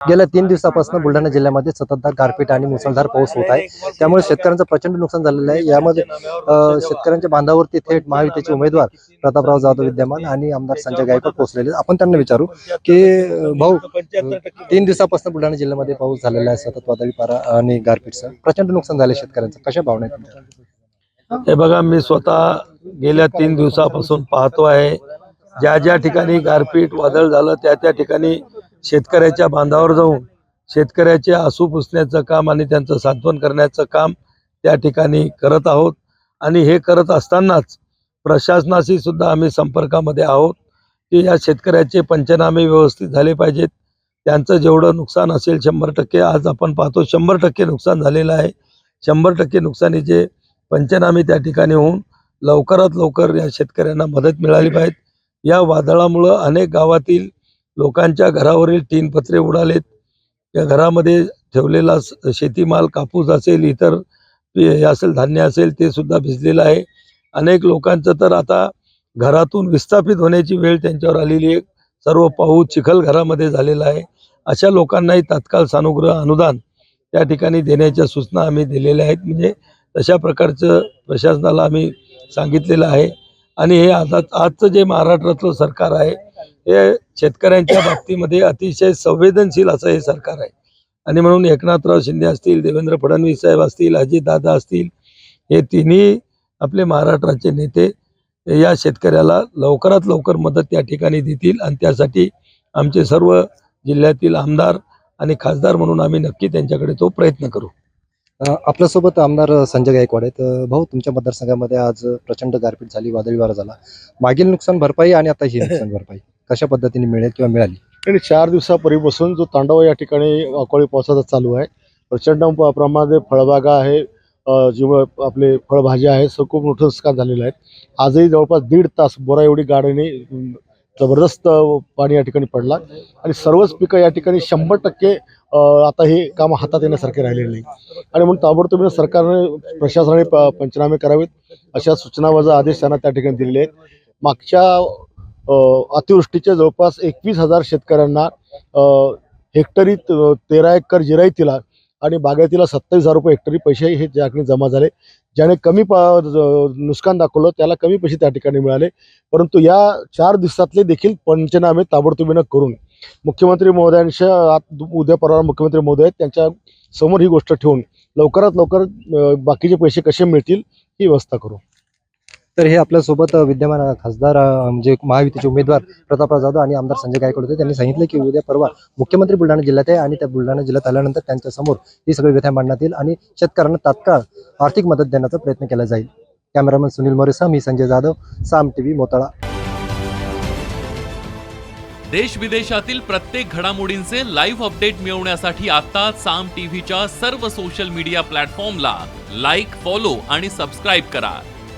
गेल्या तीन दिवसापासून बुलढाणा जिल्ह्यामध्ये सततधार गारपीट आणि मुसळधार पाऊस होत आहे. त्यामुळे शेतकऱ्यांचं प्रचंड नुकसान झालेलं आहे. यामध्ये शेतकऱ्यांच्या बांधावरती थेट महायुतीचे उमेदवार प्रतापराव जाधव विद्यमान आणि आमदार संजय गायकवाड पोहोचलेले. आपण त्यांना विचारू की भाऊ तीन दिवसापासून बुलढाणा जिल्ह्यामध्ये पाऊस झालेला आहे सतत वादळी पारा आणि गारपीटचा प्रचंड नुकसान झाले शेतकऱ्यांचं. कशा भावना आहेत हे बघा मी स्वतः गेल्या तीन दिवसापासून पाहतो आहे. ज्या ज्या ठिकाणी गारपीट वादळ झालं त्या त्या ठिकाणी शेतकऱ्याच्या बांधावर जाऊन शेतकऱ्याचे आसू पुसण्याचं काम आणि त्यांचं सांत्वन करण्याचं काम त्या ठिकाणी करत आहोत. आणि हे करत असतानाच प्रशासनाशी सुद्धा आम्ही संपर्कामध्ये आहोत की या शेतकऱ्याचे पंचनामे व्यवस्थित झाले पाहिजेत. त्यांचं जेवढं नुकसान असेल शंभर टक्के आज आपण पाहतो शंभर टक्के नुकसान झालेलं आहे. शंभर टक्के नुकसानीचे पंचनामे त्या ठिकाणी होऊन लवकरात लवकर या शेतकऱ्यांना मदत मिळाली पाहिजे. या वादळामुळं अनेक गावातील लोकांच्या घरावरील तीन पत्रे उडालेत. या घरामध्ये ठेवलेला स- शेतीमाल कापूस असेल इतर हे असेल धान्य असेल ते सुद्धा भिजलेलं आहे. अनेक लोकांचं तर आता घरातून विस्थापित होण्याची वेळ त्यांच्यावर आलेली आहे. सर्व पाऊस चिखल घरामध्ये झालेला आहे. अशा लोकांनाही तात्काळ सानुग्रह अनुदान त्या ठिकाणी देण्याच्या सूचना आम्ही दिलेल्या आहेत. म्हणजे तशा प्रकारचं प्रशासनाला आम्ही सांगितलेलं आहे. आणि हे आता आजचं जे महाराष्ट्रातलं सरकार आहे हे शेतकऱ्यांच्या बाबतीमध्ये अतिशय संवेदनशील असं हे सरकार आहे. आणि म्हणून एकनाथराव शिंदे असतील देवेंद्र फडणवीस साहेब असतील अजितदादा असतील हे तिन्ही आपले महाराष्ट्राचे नेते या शेतकऱ्याला लवकरात लवकर मदत त्या ठिकाणी देतील आणि त्यासाठी आमचे सर्व जिल्ह्यातील आमदार आणि खासदार म्हणून आम्ही नक्की त्यांच्याकडे तो प्रयत्न करू. आपल्यासोबत आमदार संजय गायकवाड आहेत. भाऊ तुमच्या मतदारसंघामध्ये आज प्रचंड गारपीट झाली वादळी वारा झाला. मागील नुकसान भरपाई आणि आता ही नुकसान भरपाई. कशा पद्धतीने मिळेल किंवा मिळाली? आणि चार दिवसापूर्वीपासून जो तांडव या ठिकाणी अवकाळी पावसाचा चालू आहे. प्रचंड प- फळबागा आहे अ, जी आपले फळभाज्या आहेत सगळं खूप मोठं नुकसान झालेलं आहे. आजही जवळपास दीड तास बोरा एवढी गाडीने जबरदस्त पाणी या ठिकाणी पडला. आणि सर्वच पिकं या ठिकाणी शंभर टक्के आता हे काम हातात येण्यासारखे राहिलेले नाही. आणि म्हणून ताबडतोब सरकारने प्रशासनाने प- पंचनामे करावेत अशा सूचना वजा आदेश त्यांना त्या ठिकाणी दिलेले आहेत. मागच्या अतिवृष्टीच्या जवळपास एकवीस हजार शेतकऱ्यांना हेक्टरी तेरा एकर जिरायतीला आणि बागायतीला सत्तावीस हजार रुपये हेक्टरी पैसे हे ज्याकडे जमा झाले. ज्याने कमी पा- ज- नुकसान दाखवलं त्याला कमी पैसे त्या ठिकाणी मिळाले. परंतु या चार दिवसातले देखील पंचनामे ताबडतोबीनं करून मुख्यमंत्री महोदयांच्या आत उद्या परवा मुख्यमंत्री महोदय त्यांच्यासमोर ही गोष्ट ठेवून लवकरात लवकर बाकीचे पैसे कसे मिळतील ही व्यवस्था करू. तर हे आपल्यासोबत विद्यमान खासदार म्हणजे महायुतीचे उमेदवार प्रतापराव जाधव आणि आमदार संजय गायकवाड होते. त्यांनी सांगितले की उद्या परवा मुख्यमंत्री बुलढाणा जिल्ह्यात आहे आणि त्या बुलढाणा जिल्ह्यात आल्यानंतर त्यांच्यासमोर ही सगळी व्यथा मांडण्यात येईल आणि शेतकऱ्यांना तात्काळ आर्थिक मदत देण्याचा प्रयत्न केला जाईल. कॅमेरामन सुनील मोरेसा मी संजय जाधव साम टीव्ही मोताळा. देश विदेशातील प्रत्येक घडामोडींचे लाईव्ह अपडेट मिळवण्यासाठी आता साम टीव्हीच्या सर्व सोशल मीडिया प्लॅटफॉर्मला लाईक फॉलो आणि सबस्क्राईब करा.